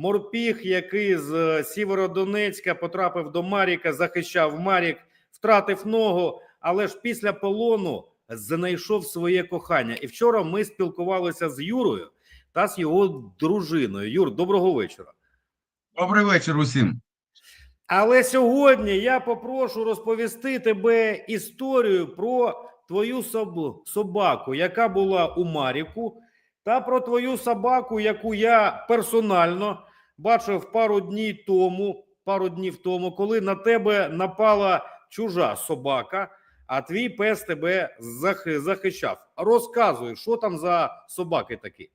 морпіг, який з е, Сєвєродонецька потрапив до Маріка, захищав Марік, втратив ногу, але ж після полону знайшов своє кохання. І вчора ми спілкувалися з Юрою та з його дружиною. Юр, доброго вечора. Добрий вечір усім. Але сьогодні я попрошу розповісти тебе історію про твою соб- собаку, яка була у Маріку, та про твою собаку, яку я персонально бачив пару днів тому, пару днів тому, коли на тебе напала чужа собака, а твій пес тебе захищав. Розказуй, що там за собаки такі.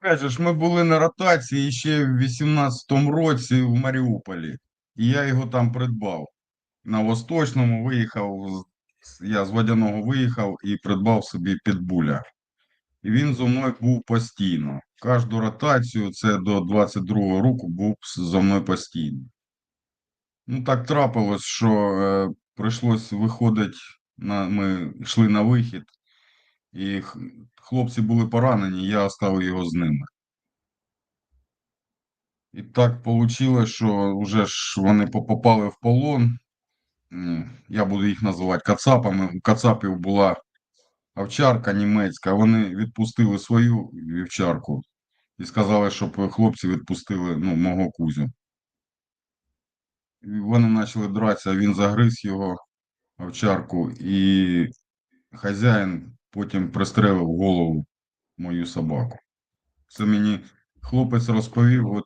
Каже ж, ми були на ротації ще в 18-му році в Маріуполі, і я його там придбав. На Восточному виїхав, я з Водяного виїхав і придбав собі підбуля. І він зо мною був постійно. Кожну ротацію, це до 22-го року, був зо мною постійно. Ну, так трапилось, що е, прийшлось виходити, на, ми йшли на вихід, і хлопці були поранені, я оставив його з ними. І так вийшло, що вже ж вони попали в полон. Я буду їх називати кацапами. У кацапів була овчарка німецька. Вони відпустили свою вівчарку і сказали, щоб хлопці відпустили ну, мого кузю. Вони почали дратися, він загриз його овчарку, і хазяїн потім пристрелив голову мою собаку. Це мені хлопець розповів, от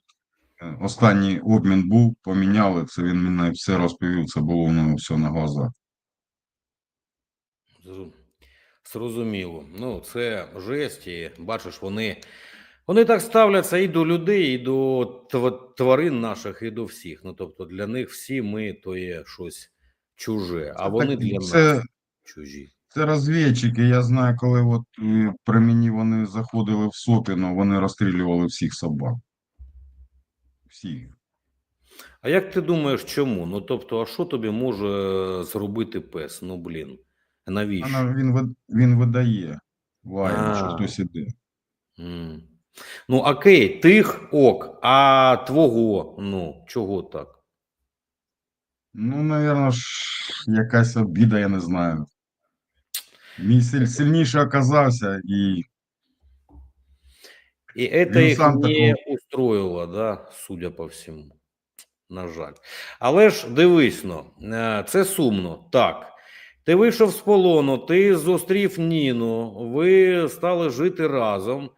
Е, Останній обмін був, поміняли це. Він мені все розповів. Це було в нього все на глазах. Зрозуміло. Ну, це жесть, і бачиш, вони, вони так ставляться і до людей, і до тварин наших, і до всіх. Ну, тобто для них всі ми то є щось чуже, а вони так- для це- нас чужі. Це розвідчики. Я знаю, коли от е, при мені вони заходили в Сопіно, вони розстрілювали всіх собак. Всіх. А як ти думаєш, чому? Ну, тобто, а що тобі може зробити пес? Ну, блін, навіщо? Вона, він, він видає. Лає, що хтось іде. Ну, окей, тих ок, а твого, ну, чого так? Ну, напевно якась обіда, я не знаю. Мій силь, сильніший оказався, і И это сам не устроило, да, судя по всьому. На жаль. Але ж дивись ну, е, це сумно. Так. Ти вийшов з полону, ти зустрів Ніну, ви стали жити разом.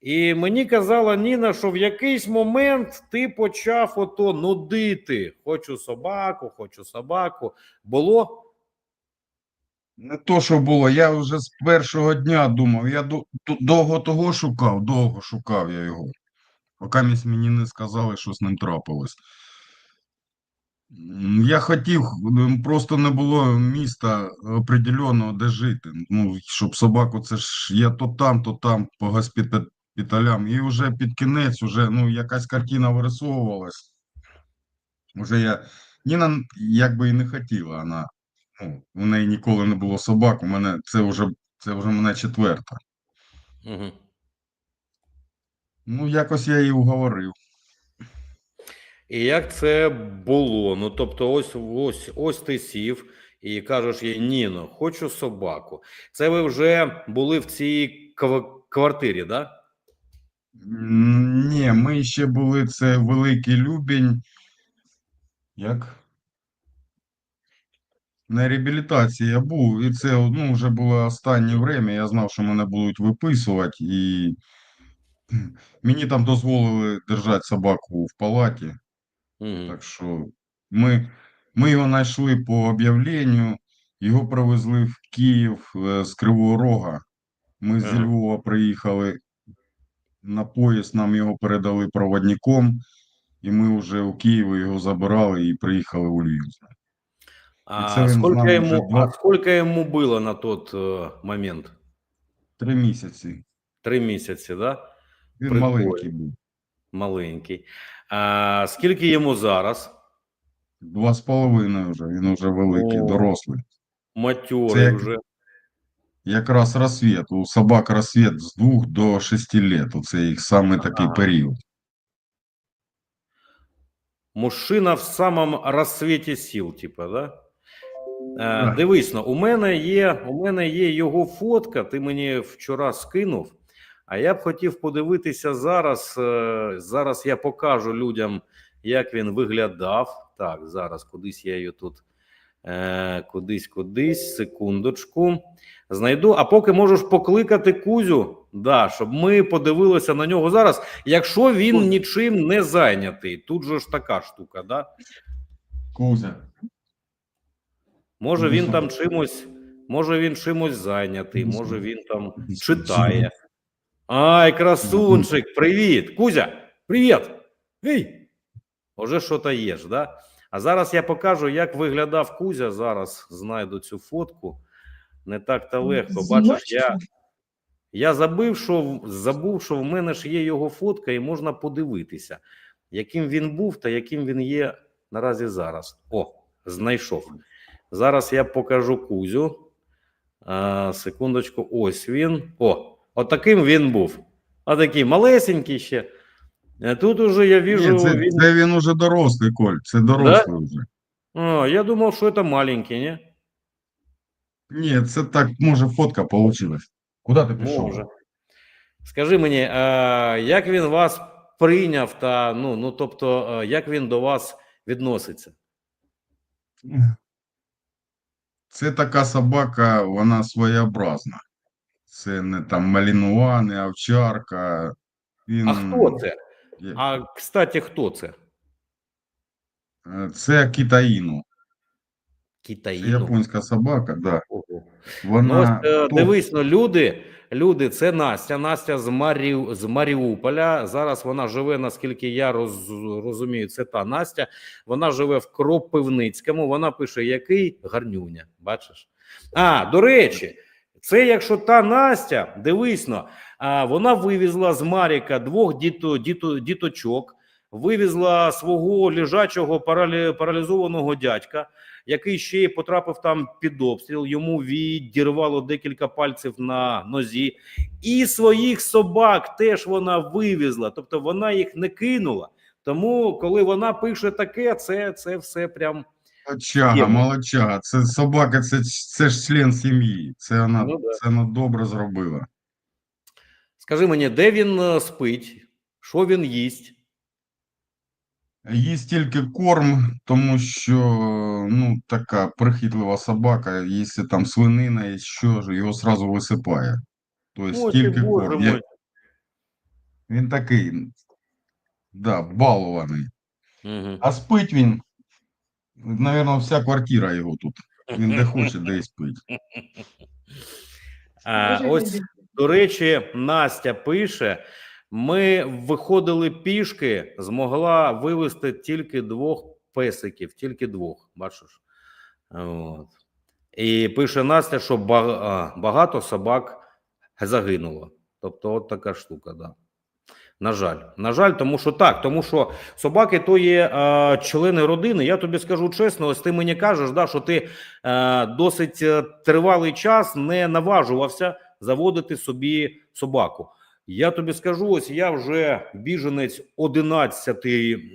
І мені казала Ніна, що в якийсь момент ти почав ото нудити. Хочу собаку, хочу собаку. Було? Не то, що було, я вже з першого дня думав, я до- до- довго того шукав, довго шукав я його. Поки мені не сказали, що з ним трапилось. Я хотів, просто не було міста определеного, де жити. Ну, щоб собаку, це ж я то там, то там по госпіталям. І вже під кінець, уже, ну, якась картина вирисовувалась. Уже я. Ніна якби і не хотіла, вона ну, у неї ніколи не було собак. У мене це вже це вже мене четверта. Угу. Ну, якось я її уговорив. І як це було? Ну тобто, ось ось ось ти сів і кажеш їй Ніно, хочу собаку. Це ви вже були в цій кв- квартирі, да? Ні, ми ще були це Великий Любінь. Як? На реабілітації я був, і це ну, вже було останнє время. Я знав, що мене будуть виписувати, і мені там дозволили держати собаку в палаті. Угу. Так що ми, ми його знайшли по об'явленню, його привезли в Київ е, з Кривого Рога. Ми Ага. Львова приїхали на поїзд, нам його передали проводником, і ми вже у Києві його забирали і приїхали у Львів. з А з сколько а два- сколько ему было на тот э, момент? Три місяці. Три місяці, да? Він Прикольно. маленький був. Маленький. А скільки йому зараз? Два з половиною вже, він вже великий, О. дорослий. Матьорий як- вже. якраз розсвіт. У собак розсвіт з 2 до 6 лет. Оце їх саме такий Ага. період. Мужчина в самому розсвіті сіл, типа, да? Е, дивись, ну, у мене є у мене є його фотка. Ти мені вчора скинув. А я б хотів подивитися зараз. е, Зараз я покажу людям, як він виглядав. Так, зараз кудись я її тут. Е, кудись, кудись, секундочку. Знайду. А поки можеш покликати Кузю, да, щоб ми подивилися на нього зараз. Якщо він Кузя. нічим не зайнятий, тут же ж така штука, да? Кузя. Може він там чимось, може він чимось зайнятий, може він там читає. Ай, красунчик, привіт! Кузя, привіт! Ей! Уже що то є ж, да? А зараз я покажу, як виглядав Кузя. Зараз знайду цю фотку. Не так то легко. Бачиш, я, я забив, що, забув, що в мене ж є його фотка, і можна подивитися, яким він був та яким він є наразі зараз. О, знайшов. Зараз я покажу Кузю. А, секундочку, ось він. О, отаким він був. Отакий малесенький ще. А Тут уже я вижу. Ні, це, він... це він уже дорослий, Коль. Це дорослий вже. А, я думав, що це маленький, ні? Ні, це так, може, фотка получилась. Куди ти пішов? Може. Скажи мені, а, як він вас прийняв, та ну, ну тобто, а, як він до вас відноситься? Це така собака, вона своєобразна. Це не там малінуа, не овчарка. Він... А хто це? А кстати, хто це? Е, Це китаїну. Це японська собака, да. Ого. Ну, Вона е, дивись, ну, люди, люди, це Настя. Настя з, Марі... з Маріуполя. Зараз вона живе, наскільки я роз... розумію, це та Настя. Вона живе в Кропивницькому. Вона пише, який гарнюня. Бачиш? А, до речі, це якщо та Настя, дивись, а, вона вивезла з Маріка двох діто... Діто... діточок, вивезла свого лежачого паралі... паралізованого дядька який ще й потрапив там під обстріл. Йому відірвало декілька пальців на нозі, і своїх собак теж вона вивезла. Тобто вона їх не кинула. Тому, коли вона пише таке, це, це все прям Молодчага, молодчага. Це собака, це, це ж член сім'ї. Це вона, Ну да. це вона добре зробила. скажи мені, де він е, спить, що він їсть? Їсть тільки корм, тому що ну, така прихитлива собака, якщо там свинина і що ж, його сразу висипає. Тобто ти, тільки Боже корм. Я- мой. Він такий, да, балований. Мгм. А спить він, мабуть, вся квартира його тут. Він де хоче, де і спить. А, ось До речі, Настя пише: ми виходили пішки, змогла вивезти тільки двох песиків, тільки двох. Бачиш? От. І пише Настя, що багато собак загинуло. Тобто, от така штука, да. На жаль, на жаль, тому що так, тому що собаки то є е, члени родини. Я тобі скажу чесно, ось ти мені кажеш, да, що ти е, досить е, тривалий час не наважувався заводити собі собаку. Я тобі скажу, ось я вже біженець 11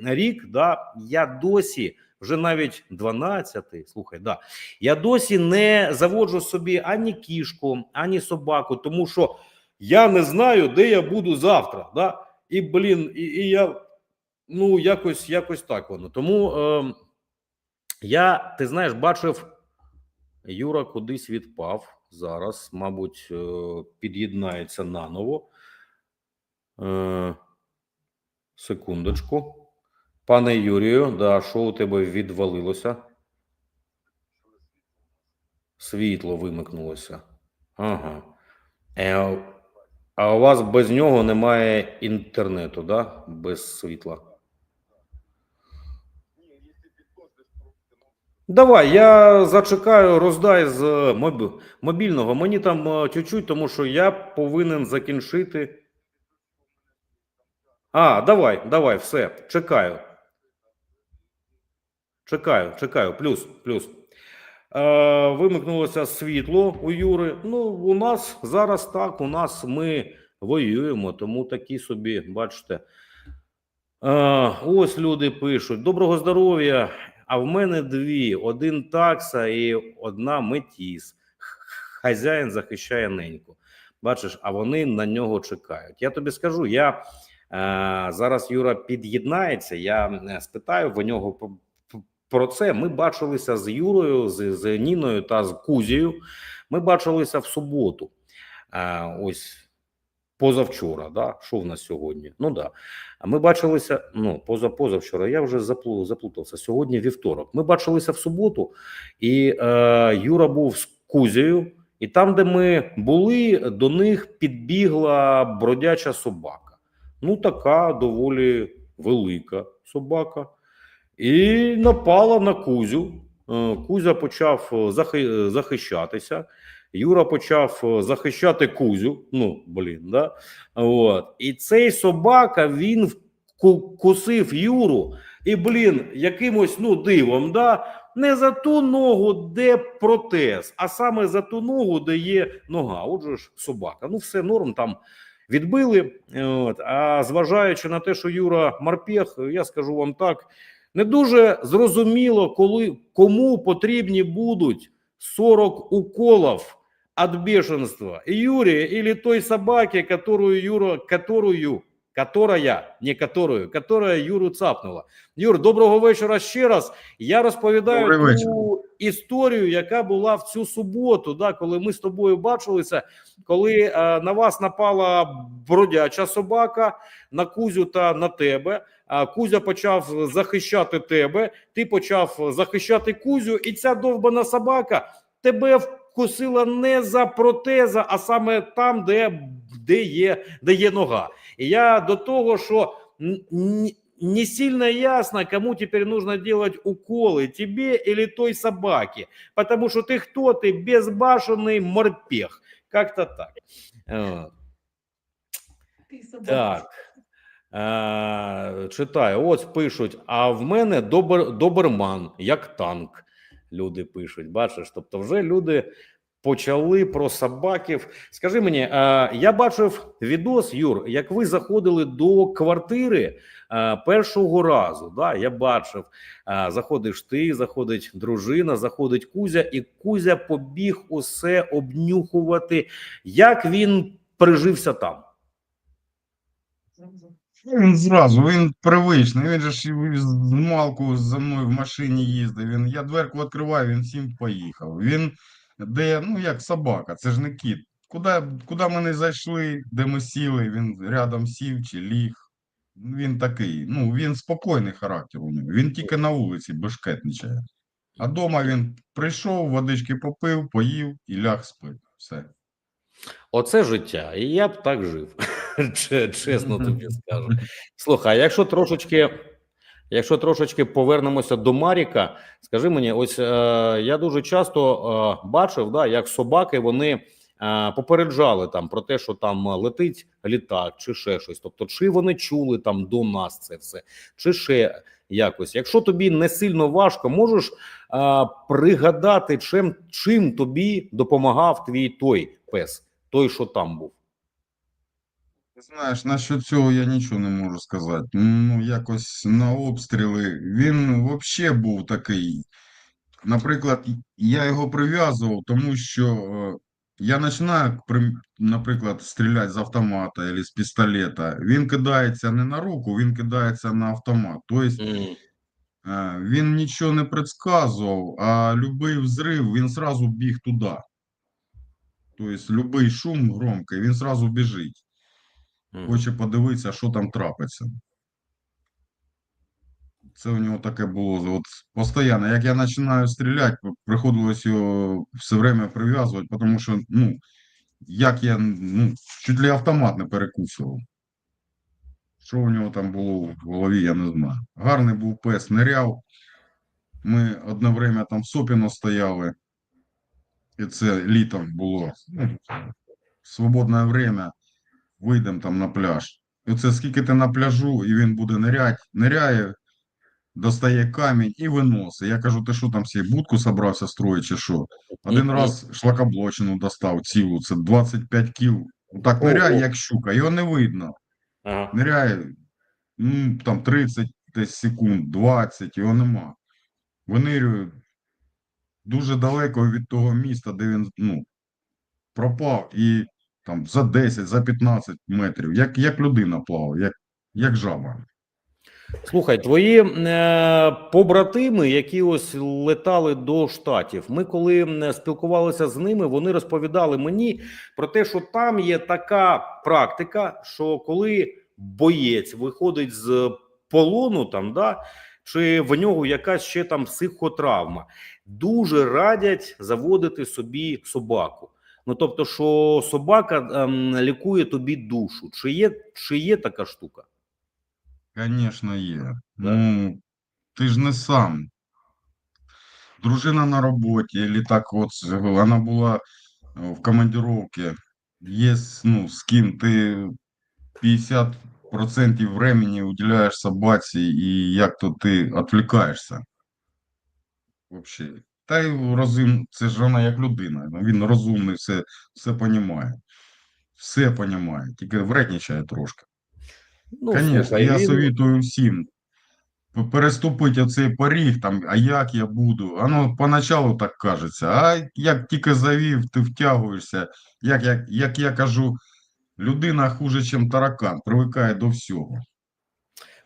рік. Да, я досі, вже навіть 12, слухай, да, я досі не заводжу собі ані кішку, ані собаку, тому що я не знаю, де я буду завтра. Да? І блін, і, і я ну якось, якось так воно. Тому е, я, ти знаєш, бачив, Юра кудись відпав. Зараз, мабуть, е, під'єднається наново. Е, секундочку. Пане Юрію, да, що у тебе відвалилося? Світло вимикнулося. Ага. Е, а у вас без нього немає інтернету, да? Без світла. Давай, я зачекаю, роздай з мобільного. Мені там е, чуть-чуть, тому що я повинен закінчити. А, давай, давай, все, чекаю. Чекаю, чекаю, плюс, плюс. Е, вимикнулося світло у Юри. Ну, у нас зараз так, у нас ми воюємо, тому такі собі, бачите. Е, ось люди пишуть: доброго здоров'я! А в мене дві: один такса і одна метіс. Хазяїн захищає неньку. Бачиш, а вони на нього чекають. Я тобі скажу, я е, зараз Юра під'єднається. Я спитаю в нього про- це. Ми бачилися з Юрою, з, з Ніною та з Кузією. Ми бачилися в суботу. Е, ось позавчора. Да? Що в нас сьогодні? Ну да. А ми бачилися ну, поза позавчора. Я вже заплутався. Сьогодні вівторок. Ми бачилися в суботу, і е, Юра був з Кузією. І там, де ми були, до них підбігла бродяча собака. Ну, така доволі велика собака. І напала на Кузю. Е, Кузя почав е, захи- захищатися. Юра почав е, захищати Кузю. Ну, блін, да? От. І цей собака він кусив Юру. І, блін, якимось ну, дивом, да? не за ту ногу, де протез, а саме за ту ногу, де є нога. Отже ж собака. Ну, все норм там відбили. От. А зважаючи на те, що Юра Марпєх, я скажу вам так, не дуже зрозуміло, коли кому потрібні будуть 40 уколов від бешенства. І Юрія, і той собаки, которую Юра, которая, не которую, которая Юру цапнула. Юр, доброго вечора ще раз. Я розповідаю ту історію, яка була в цю суботу, да, коли ми з тобою бачилися, коли е, на вас напала бродяча собака, на Кузю та на тебе. А Кузя почав захищати тебе, ти почав захищати Кузю, і ця довбана собака тебе вкусила не за протеза, а саме там, де, де, є, де є нога. І я до того, що н- н- не сильно ясно, кому теперь нужно делать уколы, тебе или той собаке, потому что ты кто, ты безбашенный морпех. Как-то так. Вот. Ти собака. Так. Е, читаю, ось пишуть: а в мене добер, доберман, як танк. Люди пишуть. Бачиш, тобто вже люди почали про собаків. Скажи мені, е, я бачив відос, Юр, як ви заходили до квартири е, першого разу. Да, я бачив, е, заходиш ти, заходить дружина, заходить Кузя, і Кузя побіг усе обнюхувати. Як він прижився там? Він зразу, він привичний. Він же ж з малку за мною в машині їздив. Він, я дверку відкриваю, він сім поїхав. Він де, ну як собака, це ж не кіт. Куди, куди ми не зайшли, де ми сіли, він рядом сів чи ліг. Він такий, ну він спокійний характер у нього. Він тільки на вулиці бешкетничає. А вдома він прийшов, водички попив, поїв і ляг спить. Все. Оце життя, і я б так жив. Чесно тобі скажу. Слухай, а якщо трошечки, якщо трошечки повернемося до Маріка, скажи мені, ось е, я дуже часто е, бачив, да, як собаки вони е, попереджали там про те, що там летить літак, чи ще щось. Тобто, чи вони чули там до нас це все, чи ще якось. Якщо тобі не сильно важко, можеш е, пригадати, чим, чим тобі допомагав твій той пес, той, що там був. Знаєш, насчет цього я нічого не можу сказати. Ну, якось на обстріли він взагалі був такий. Наприклад, я його прив'язував, тому що е, я починаю, наприклад, стріляти з автомата або з пістолета. Він кидається не на руку, він кидається на автомат. Тобто е, він нічого не предсказував, а будь-який взрив, він одразу біг туди. Тобто, будь-який шум громкий, він одразу біжить. Хоче подивитися, що там трапиться. Це у нього таке було. От постійно, як я починаю стріляти, приходилось його все время прив'язувати, тому що, ну, як я, ну, чуть ли автомат не перекусував. Що у нього там було в голові, я не знаю. Гарний був пес, ниряв. Ми одне время там в Сопіно стояли. І це літом було. Ну, свободне время. Вийдемо там на пляж. І оце скільки ти на пляжу, і він буде нирять, ниряє, достає камінь і виносить. Я кажу, ти що там всі будку собрався строїти чи що? Один раз шлакоблочину достав цілу, це 25 кіл. Так ниряє, як щука, його не видно. Ага. Ниряє ну, там 30 десь секунд, 20, його нема. Винирює дуже далеко від того міста, де він ну, пропав, і там за 10, за 15 метрів, як, як людина плавав, як, як жаба. Слухай, твої е, побратими, які ось летали до штатів. Ми коли спілкувалися з ними, вони розповідали мені про те, що там є така практика, що коли боєць виходить з полону, там да чи в нього якась ще там психотравма, дуже радять заводити собі собаку. Ну тобто, що собака ем, лікує тобі душу. Чи є, чи є така штука? Звісно, є. Ну, ти ж не сам. Дружина на роботі, або так от, вона була е, в командировці. Є, ну, з ким ти 50% времени уделяєш собаці, і як то ти відвлікаєшся. Вообще. Та й розум, це ж вона як людина. ну, Він розумний, все, все понімає. Все понімає, тільки вредничає трошки. Ну, Конечно, слухай, я він- советую всім переступити оцей поріг, там, а як я буду? Воно поначалу так кажеться, а як тільки завів, ти втягуєшся, як, як, як я кажу, людина хуже, ніж таракан, привикає до всього.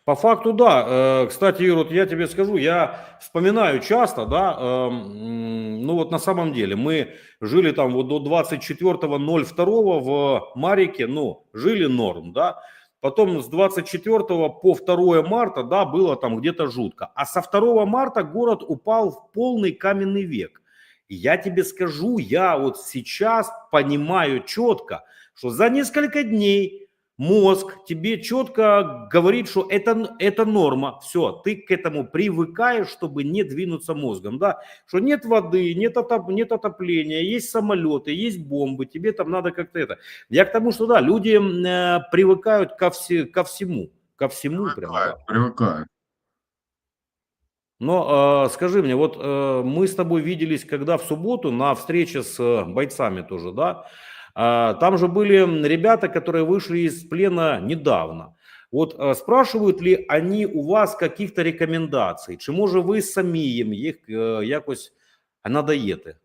По факту, да. Э, Кстати, Юр, вот я тебе скажу, я вспоминаю часто, да, эм, ну вот на самом деле мы жили там вот до 24.02 в Марике, ну, жили норм, да. Потом с 24 по 2 марта, да, было там где-то жутко. А со 2 марта город упал в полный каменный век. Я тебе скажу, я вот сейчас понимаю четко, что за несколько дней мозг тебе четко говорит, что это, это норма. Все, ты к этому привыкаешь, чтобы не двинуться мозгом. Да? Что нет воды, нет, отоп- нет отопления, есть самолеты, есть бомбы, тебе там надо как-то это. Я к тому, что да, люди э, привыкают ко, все, ко всему. Ко всему прям. да. Привикає, привикає. Но э, скажи мне, вот э, мы с тобой виделись когда в субботу на встрече с э, бойцами тоже, да? А, там же были м, ребята, которые вышли из плена недавно. От е, спрашивають ли вони у вас каких-то рекомендацій? Чи може ви самі їм їх е, якось надаєте?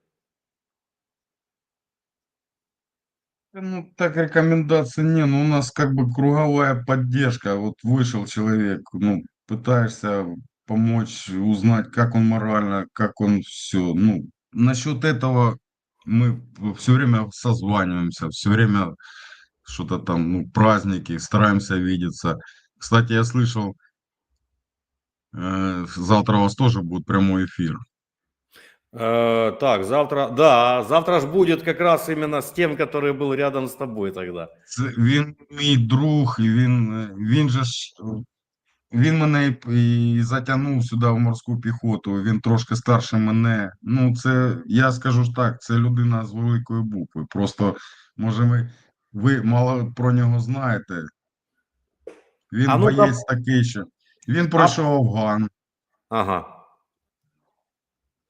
Ну, так рекомендаций не, ну у нас как бы круговая поддержка. Вот вышел человек, ну, пытаешься помочь, узнать, как он морально, как он все. Ну, насчет этого мы все время созваниваемся, все время что-то там, ну, праздники, стараемся видеться. Кстати, я слышал, э, завтра у вас тоже будет прямой эфир. Е, так, завтра, да, завтра ж будет как раз именно с тем, который был рядом с тобой тогда. Це він мій друг, і він, е, він же ж е, він мене і, затягнув сюди в морську піхоту. Він трошки старше мене. Ну, це я скажу ж так, це людина з великої букви. Просто може ми ви мало про нього знаєте. Він А ну-ка. боєць такий, що він пройшов Афган. Ага.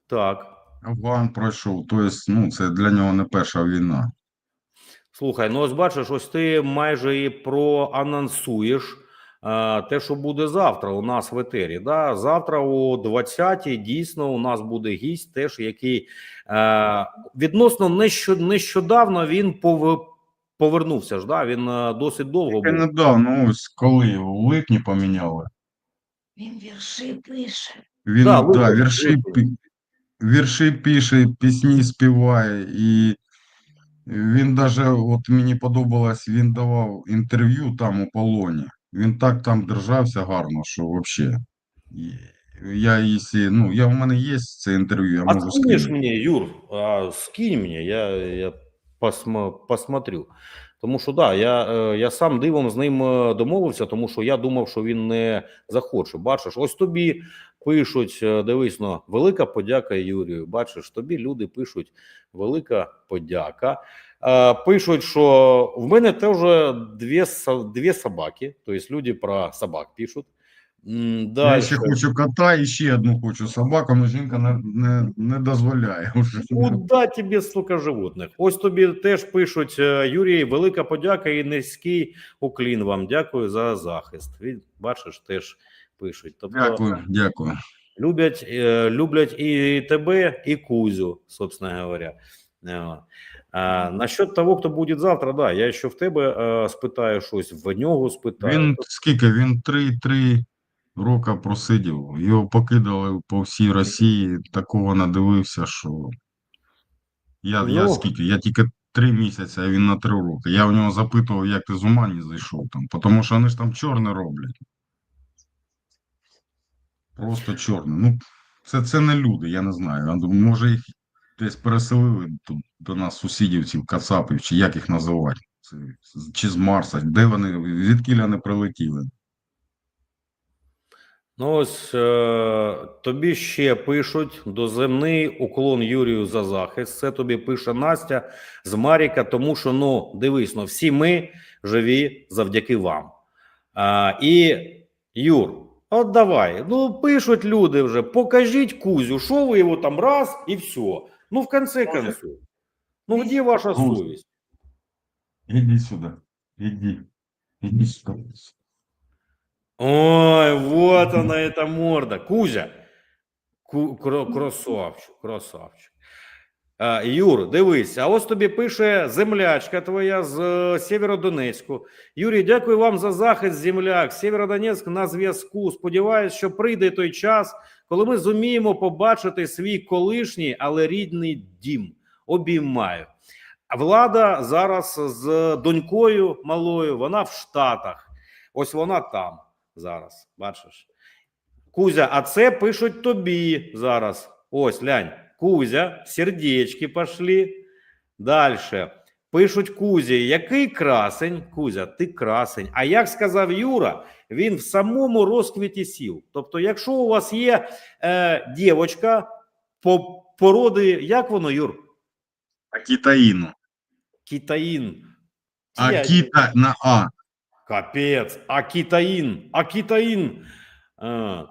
Так. Афган пройшов. Тобто, ну, це для нього не перша війна. Слухай, ну ось бачиш, ось ти майже і проанонсуєш те, що буде завтра у нас в етері. Да? Завтра о 20-й дійсно у нас буде гість, теж який е, відносно нещодавно він пов, повернувся. ж, Да? Він е, досить довго був. недавно, ось коли в липні поміняли. Він вірші пише. Він Да, да, вірші, вірші пише, пісні співає, і він даже, от мені подобалось, він давав інтерв'ю там у полоні. Він так там держався гарно, що взагалі. Я, якщо, ну, я, у мене є це інтерв'ю, я А можу скинути. мне, Юр, а, скинь мне, я, я посма, посмотрю. Тому що да, я, е, я сам дивом з ним е, домовився, тому що я думав, що він не захоче. Бачиш, ось тобі пишуть, е, дивись, ну, велика подяка Юрію. Бачиш, тобі люди пишуть велика подяка. Е, Пишуть, що в мене теж дві, дві собаки, тобто люди про собак пишуть. М, Я ще хочу кота і ще одну хочу собаку, але жінка не, не, не дозволяє вже. Куда тобі стільки животних? Ось тобі теж пишуть е, Юрій, велика подяка і низький уклін вам. Дякую за захист. Бачиш, теж пишуть. Тобто Дякую, дякую. люблять, е, люблять і тебе, і Кузю, собственно говоря. А, насчет того, хто буде завтра, да, я ще в тебе е, спитаю щось, в нього спитаю. Він скільки? Він три-три роки просидів. Його покидали по всій Росії. Такого надивився, що я, я Ну. скільки? Я тільки три місяці, а він на три роки. Я в нього запитував, як ти з ума не зайшов там, тому що вони ж там чорне роблять. Просто чорне. Ну, це, це не люди, я не знаю. Може їх десь переселили до нас, сусідів, цих кацапів, чи як їх називати. Чи з Марса, де вони, звідки вони прилетіли? Ну, ось е, тобі ще пишуть доземний уклон Юрію за захист. Це тобі пише Настя з Маріка, тому що ну дивись, ну всі ми живі завдяки вам. А, і Юр, от давай. Ну пишуть люди вже, покажіть Кузю, що ви його там раз і все. Ну, в конце концов. Ну, де ваша Кузя. совість? Іди сюди, іди, іди сюди. Ой, вот она, эта морда. Кузя. Ку- кро- красавчик, красавчик. А, Юр, дивись, а ось тобі пише землячка твоя з е, Сєвєродонецьку. Юрій, дякую вам за захист, земляк. Сєвєродонецьк на зв'язку. Сподіваюсь, що прийде той час, коли ми зуміємо побачити свій колишній, але рідний дім. Обіймаю. Влада зараз з донькою малою, вона в Штатах. Ось вона там зараз. Бачиш? Кузя, а це пишуть тобі зараз. Ось, глянь. Кузя, сердечки пошли. Далі. Пишуть Кузі, який красень? Кузя, ти красень. А як сказав Юра, він в самому розквіті сіл. Тобто, якщо у вас є е, дівочка по породи, як воно, Юр? Акітаїну. Китаїн. Акіта на А. Капец, Акитаин, Акитаин. А,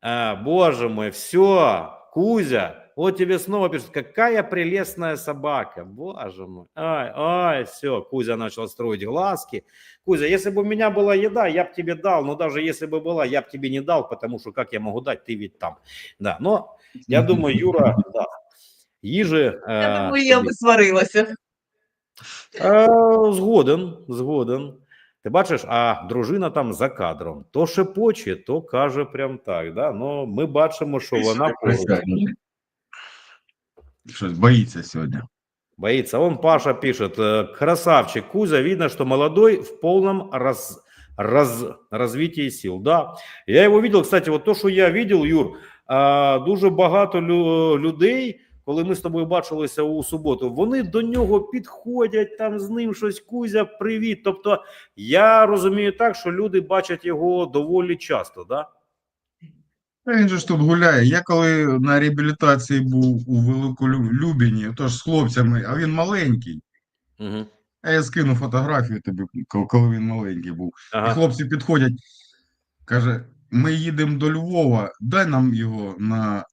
а, боже мой, все, Кузя, вот тебе снова пишут, какая прелестная собака, боже мой. Ай, ай, все, Кузя начал строить глазки. Кузя, если бы у меня была еда, я бы тебе дал, но даже если бы была, я бы тебе не дал, потому что как я могу дать, ты ведь там. Да, но я думаю, Юра, да. Їжі, Я е, думаю, я тобі. би сварилася. Е, згоден, згоден. Ти бачиш, а дружина там за кадром то шепоче, то каже прям так. Да? Ну, ми бачимо, що вона поруч. Щось боїться сьогодні. боится. Он Паша пишет, э, красавчик Кузя, видно, что молодой в полном раз, раз, развитии сил. Да, я его видел, кстати, вот то, що я видел, Юр, дуже багато лю- людей, коли ми з тобою бачилися у суботу, вони до нього підходять, там з ним щось Кузя, привіт. Тобто, я розумію так, що люди бачать його доволі часто, да? Та Він же ж тут гуляє. Я коли на реабілітації був у Великолюбіні, тож з хлопцями, а він маленький. Угу. А я скину фотографію тобі, коли- він маленький був. І хлопці підходять, каже: ми їдемо до Львова, дай нам його на,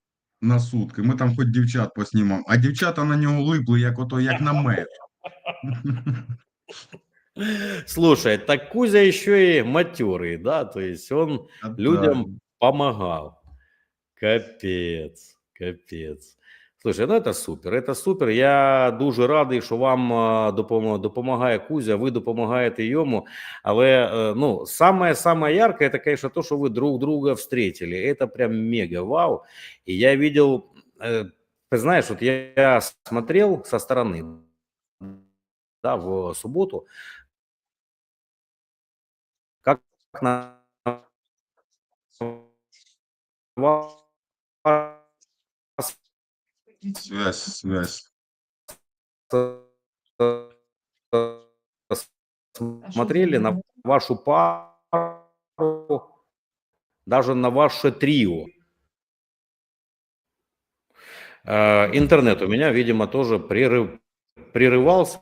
на сутки. Ми там хоч дівчат поснімемо. А дівчата на нього липли, як ото, як на мед. Слушай, так Кузя еще и матерый, да, то есть он А, людям помогал. Капец, капец. Слушай, ну это супер, это супер. Я дуже радий, що вам допомо- допомагає Кузя, ви допомагаєте йому. Але ну, самое самое яркое, это, конечно, то, что вы друг друга встретили. Это прям мега вау. И я видел, ты знаешь, вот я, смотрел со стороны, да, в субботу, как на Связь, связь. смотрели на вашу пару, даже на ваше трио. Э, Интернет у меня, видимо, тоже прерыв, прерывался,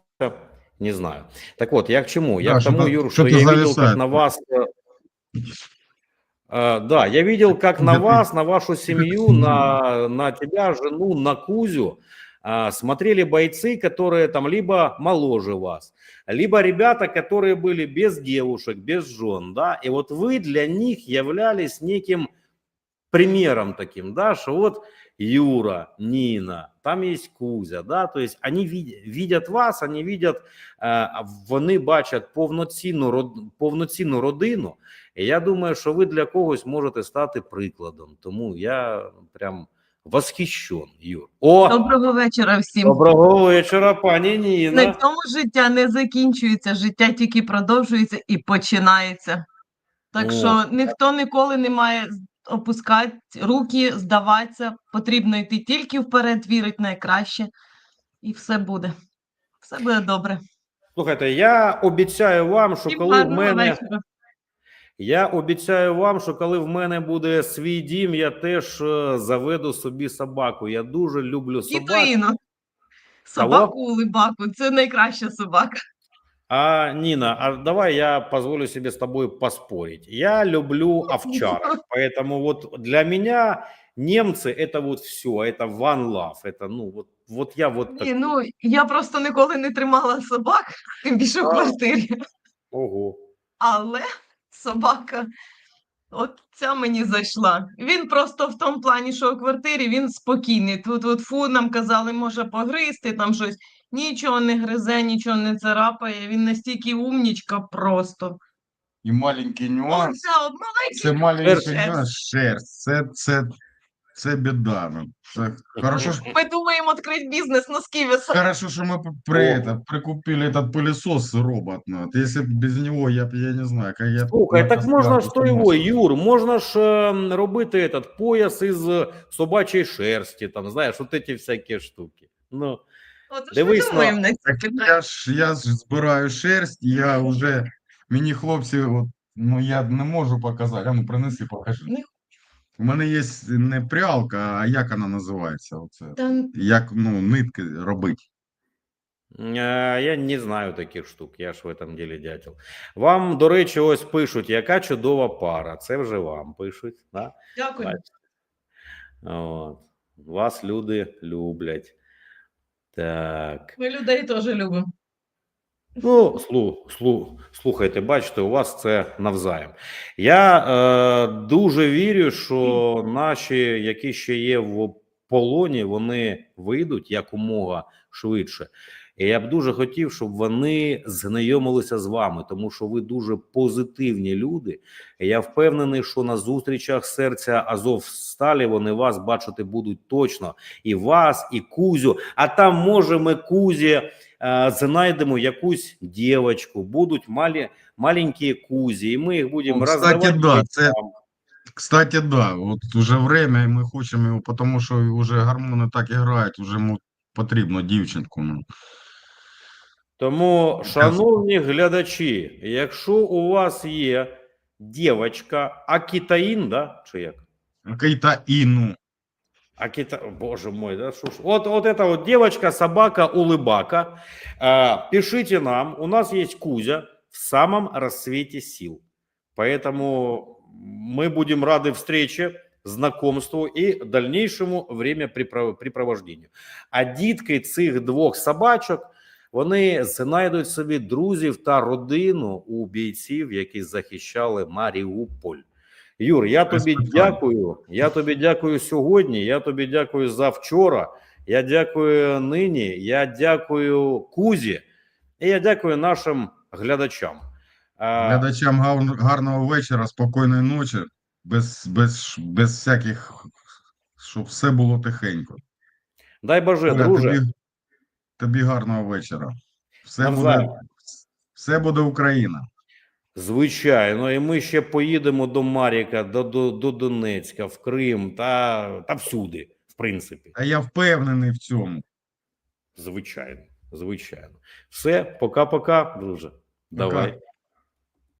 не знаю. Так вот, я к чему? Я Да, к тому, что-то- Юр, что что-то я видел, как зависает. на вас... э, А, да, я видел, как на вас, на вашу семью, на, на тебя, жену, на Кузю а, смотрели бойцы, которые там либо моложе вас, либо ребята, которые были без девушек, без жен, да, и вот вы для них являлись неким примером таким, да, что вот Юра, Нина, там есть Кузя, да, то есть они видят, видят вас, они видят, е, вони бачать повноцінну, повноцінну родину, і я думаю, що ви для когось можете стати прикладом, тому я прям восхищен, Юр. О, Доброго вечора всім. доброго вечора, пані На Ніна. цьому життя не закінчується, життя тільки продовжується і починається. Так О. що ніхто ніколи не має опускати руки, здаватися. Потрібно йти тільки вперед, вірити найкраще, і все буде. Все буде добре. Слухайте, я обіцяю вам, що Всім коли в мене вечора. Я обіцяю вам, що коли в мене буде свій дім, я теж е, заведу собі собаку. Я дуже люблю собак. Собаку улибаку, це найкраща собака. А Нина, а давай я позволю себе с тобой поспорить. Я люблю овчарок, поэтому вот для меня немцы это вот все, это one love, это ну вот вот я вот Ні, такой. ну я просто ніколи не тримала собак, тим більше в А. квартирі. Ого. Але собака, от ця мені зайшла. Він просто в тому плані, що у квартирі він спокійний. Тут от фу, нам казали, може погризти там щось. Нічого не гризе, нічого не царапає. Він настільки умнічка просто. І маленький нюанс. Оця от маленький Це маленький шерсть. нюанс, шерсть. Це, це, це біда. ну. Це хорошо, що Ми думаємо відкрити бізнес носки висадити. Хорошо, что мы п- при О. это прикупили этот пылесос робот. ну, вот Если б без него, я, б- я не знаю, как я... б Слухай, на так кострах можна бы ж с то ума його, сошел. Юр, можна ж е, робити этот пояс із е, собачої шерсті, там, знаєш, от ці всякі штуки. Ну, От Дивись ми на- я ж, я ж збираю шерсть, я вже, мені хлопці, от, ну я не можу показати, а ну принеси, покажи. Не У мене є не прялка, а як вона називається? Оце? Та Як ну, нитки робити. Е, Я не знаю таких штук, я ж в этом ділі дятел. Вам, до речі, ось пишуть, яка чудова пара. Це вже вам пишуть. Да? Дякую. От. Вас люди люблять. Так. Ми людей теж любимо. Ну, слу, слу, слухайте, бачите, у вас це навзаєм. Я е, дуже вірю, що наші, які ще є в полоні, вони вийдуть якомога швидше. І я б дуже хотів, щоб вони знайомилися з вами, тому що ви дуже позитивні люди. І я впевнений, що на зустрічах серця Азов Сталі вони вас бачити будуть точно. І вас, і Кузю. А там може ми Кузі е, знайдемо якусь дівчинку, будуть малі, маленькі Кузі, і ми їх будемо Ну, роздавати. да, це-. Кстати, да, вот уже время, і ми хочемо його, тому що вже гормони так грають, вже йому потрібно дівчинку. Ну. Тому, шановні глядачі, якщо у вас є дівчинка, Акітаїн, да? чи як? Какая-то Іну. Акита... Боже мой, да что ж. Вот, вот эта вот девочка, собака, улыбака. А, пишите нам, у нас есть Кузя в самом рассвете сил. Поэтому мы будем рады встрече, знакомству и дальнейшему времяпрепровождению. А дітки цих двох собачок, вони знайдуть собі друзів та родину у бійців, які захищали Маріуполь. Юр, я тобі дякую. Я тобі дякую сьогодні. Я тобі дякую за вчора. Я дякую нині. Я дякую Кузі. І я дякую нашим глядачам. Глядачам гарного вечора, спокійної ночі, без, без, без всяких, щоб все було тихенько. дай Боже, Оля, друже. тобі, тобі гарного вечора. Все буде, все буде Україна. Звичайно, і ми ще поїдемо до Маріка, до, до, до Донецька, в Крим та, та всюди, в принципі. А я впевнений в цьому. Звичайно, звичайно. Все, пока-пока, друже. Давай.